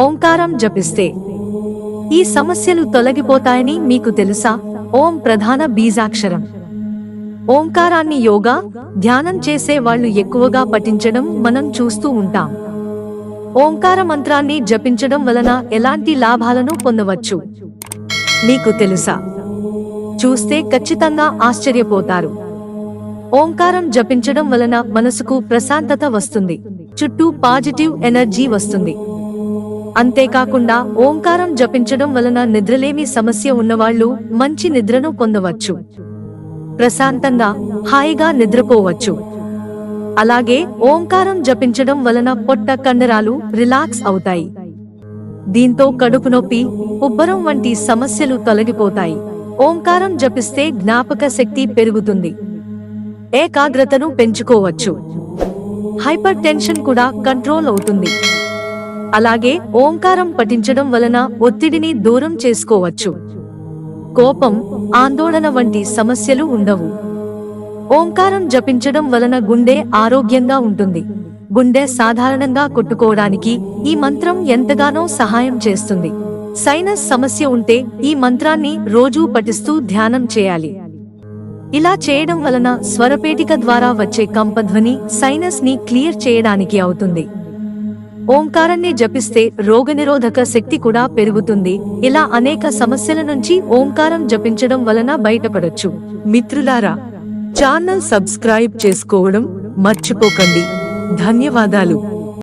ఓంకారం జపిస్తే ఈ సమస్యలు తొలగిపోతాయని మీకు తెలుసా? ఓం ప్రధాన బీజాక్షరం. ఓంకారాన్ని యోగా ధ్యానం చేసే వాళ్ళు ఎక్కువగా పఠించడం మనం చూస్తూ ఉంటాం. ఓంకార మంత్రాన్ని జపించడం వలన ఎలాంటి లాభాలను పొందవచ్చు? మీకు తెలుసా? చూస్తే ఖచ్చితంగా ఆశ్చర్యపోతారు. ఓంకారం జపించడం వలన మనసుకు ప్రశాంతత వస్తుంది. చుట్టూ పాజిటివ్ ఎనర్జీ వస్తుంది. అంతేకాకుండా ఓంకారం జపించడం వలన నిద్రలేమి సమస్య ఉన్నవాళ్ళు మంచి నిద్రను పొందవచ్చు. ప్రశాంతంగా హాయిగా నిద్రపోవచ్చు. అలాగే ఓంకారం జపించడం వలన పొట్ట కండరాలు రిలాక్స్ అవుతాయి. దీంతో కడుపు నొప్పి ఉబ్బరం వంటి సమస్యలు తొలగిపోతాయి. ఓంకారం జపిస్తే జ్ఞాపక శక్తి పెరుగుతుంది. ఏకాగ్రతను పెంచుకోవచ్చు. హైపర్ టెన్షన్ కూడా కంట్రోల్ అవుతుంది. అలాగే ఓంకారం పఠించడం వలన ఒత్తిడిని దూరం చేసుకోవచ్చు. కోపం ఆందోళన వంటి సమస్యలు ఉండవు. ఓంకారం జపించడం వలన గుండె ఆరోగ్యంగా ఉంటుంది. గుండె సాధారణంగా కొట్టుకోవడానికి ఈ మంత్రం ఎంతగానో సహాయం చేస్తుంది. సైనస్ సమస్య ఉంటే ఈ మంత్రాన్ని రోజూ పఠిస్తూ ధ్యానం చేయాలి. ఇలా చేయడం వలన స్వరపేటిక ద్వారా వచ్చే కంపధ్వని సైనస్ని క్లియర్ చేయడానికి అవుతుంది. ఓంకారాన్ని జపిస్తే రోగనిరోధక శక్తి కూడా పెరుగుతుంది. ఇలా అనేక సమస్యల నుంచి ఓంకారం జపించడం వలన బయటపడొచ్చు. మిత్రులారా ఛానల్ సబ్స్క్రైబ్ చేసుకోవడం మర్చిపోకండి. ధన్యవాదాలు.